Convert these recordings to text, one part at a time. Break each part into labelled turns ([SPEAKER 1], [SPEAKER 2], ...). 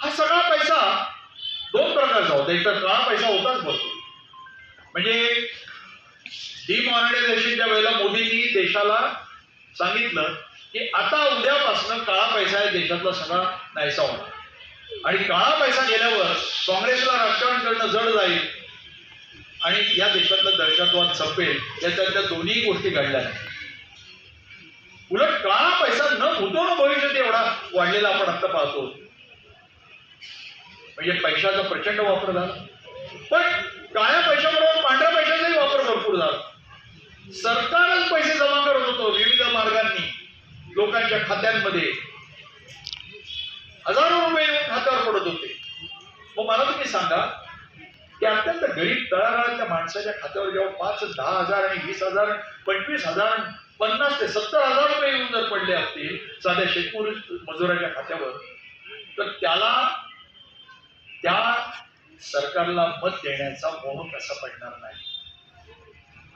[SPEAKER 1] हा सगळा पैसा दोन प्रकारचा होता. एक तर काळा पैसा होताच भरपूर. म्हणजे डिमॉनिटायझेशनच्या वेळेला मोदींनी देशाला सांगितलं की आता उद्यापासून काळा पैसा या देशातला सगळा नाहीसा होणार. आणि काळा पैसा गेल्यावर काँग्रेसला राजकारण करणं जड जाईल आणि या देशातला दहशतवाद संपेल याच्या दोन्ही गोष्टी घडल्या नाही उलट काळा पैसा न गुंतवणं भविष्यात एवढा वाढलेला आपण आता पाहतो. म्हणजे पैशाचा प्रचंड वापर झाला. पण काळ्या पैशाबरोबर पांढऱ्या पैशाचाही वापर भरपूर झाला. सरकारच पैसे जमा करत होतो विविध मार्गांनी लोकांच्या खात्यांमध्ये. हजारो रुपये येऊन खात्यावर पडत होते. मग मला तुम्ही सांगा की अत्यंत गरीब तळागाळातल्या माणसाच्या खात्यावर जेव्हा पाच दहा हजार आणि वीस हजार पंचवीस हजार पन्नास ते सत्तर हजार रुपये येऊन जर पडले असतील साध्या शेतकरी मजुराच्या खात्यावर तर त्याला त्या सरकारला मत देण्याचा मोह कसा पडणार नाही?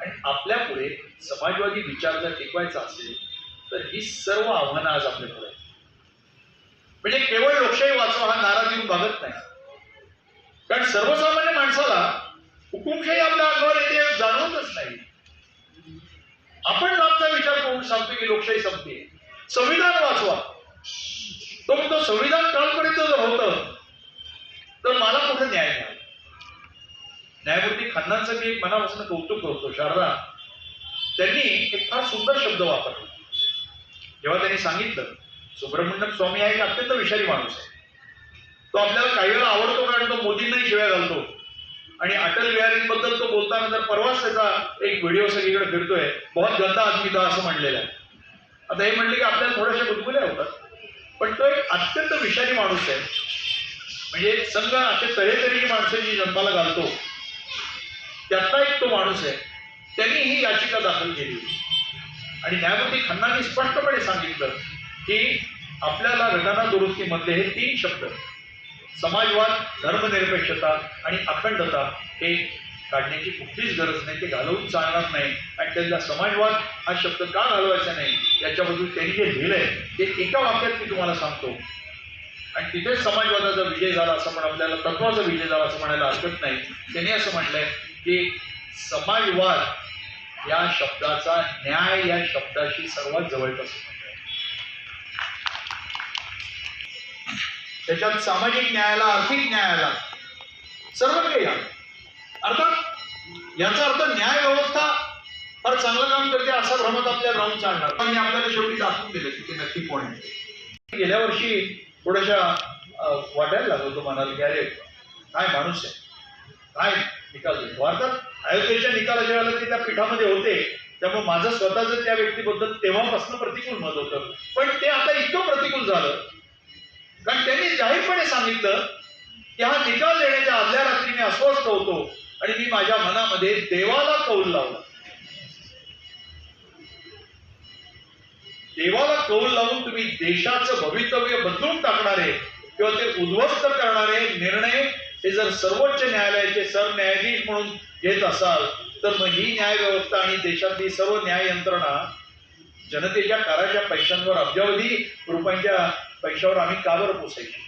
[SPEAKER 1] आणि आपल्या पुढे समाजवादी विचार जर टिकवायचा असेल तर ही सर्व आव्हानं आज आपल्या पुढे आहेत. म्हणजे केवळ लोकशाही वाचवा हा नारा देऊन भागत नाही. कारण सर्वसामान्य माणसाला हुकुमशाही आपल्या अंगावर येते जाणवतच नाही. आपण आमचा विचार करून सांगतो की लोकशाही संपते संविधान वाचवा. तो म्हणतो संविधान कालपर्यंत जर होतं न्याय मिळाला न्यायमूर्ती खन्नांचं मी मनापासून कौतुक करतो शारदा. त्यांनी एक फार सुंदर शब्द वापरला. जेव्हा त्यांनी सांगितलं सुब्रमण्यम स्वामी हा एक अत्यंत विषारी माणूस आहे. तो आपल्याला काही वेळा आवडतो कारण तो मोदींनाही शिव्या घालतो. आणि अटल बिहारींबद्दल तो बोलताना जर परवाच त्याचा एक व्हिडिओ सगळीकडे फिरतोय बहुत गंदा आदमी था असं म्हणलेलं आहे. आता हे म्हणले की आपल्याला थोड्याशा गुदगुल्या होतात. पण तो एक अत्यंत विषारी माणूस आहे. म्हणजे संघ असे तऱ्हेतऱ्हेची माणसं जी जन्माला घालतो त्यातला एक तो माणूस आहे त्यांनी ही याचिका दाखल केली आणि न्यायमूर्ती खन्नांनी स्पष्टपणे सांगितलं की आपल्याला घटना दुरुस्तीमधले हे तीन शब्द समाजवाद धर्मनिरपेक्षता आणि अखंडता हे काढण्याची कुठलीच गरज नाही ते घालवून चालणार नाही. आणि त्यांना समाजवाद हा शब्द का घालवायचा नाही याच्याबद्दल त्यांनी जे लिहिलंय ते एका वाक्यात मी तुम्हाला सांगतो. आणि तिथेच समाजवादाचा विजय झाला असं पण आपल्याला तत्वाचा विजय झाला असं म्हणायला हरकत नाही. त्यांनी असं म्हटलंय की समाजवाद या शब्दाचा न्याय या शब्दाशी सर्वात जवळचा संबंध आहे त्याच्यात सामाजिक न्यायाला आर्थिक न्यायाला सर्व काही अर्थात याचा अर्थ न्याय व्यवस्था फार चांगलं काम करते असा भ्रमत आपल्याला राहून चालणार. पण हे आपल्याला शेवटी दाखवून दिलं की ते नक्की कोण आहे. गेल्या वर्षी थोड्याशा वाटायला लागलो तो म्हणाल की अरे काय माणूस आहे? काय निकाल भारतात अयोध्येच्या निकालाच्या वेळेला ते त्या पीठामध्ये होते. त्यामुळे माझं स्वतःच त्या व्यक्तीबद्दल तेव्हापासून प्रतिकूल मत होतं. पण ते आता इतकं प्रतिकूल झालं. कारण त्यांनी जाहीरपणे सांगितलं की हा निकाल देण्याच्या आदल्या रात्री मी अस्वस्थ होतो आणि मी माझ्या मनामध्ये देवाला कौल लावला. देवाला कौल लावून तुम्ही देशाचं भवितव्य बदलून टाकणारे किंवा ते उद्ध्वस्त करणारे निर्णय हे जर सर्वोच्च न्यायालयाचे सरन्यायाधीश म्हणून घेत असाल तर मग ही न्याय व्यवस्था आणि देशातली सर्व न्याय यंत्रणा जनतेच्या कराच्या पैशांवर अब्जावधी रुपयांच्या पैशावर आम्ही का बरं पोसायची?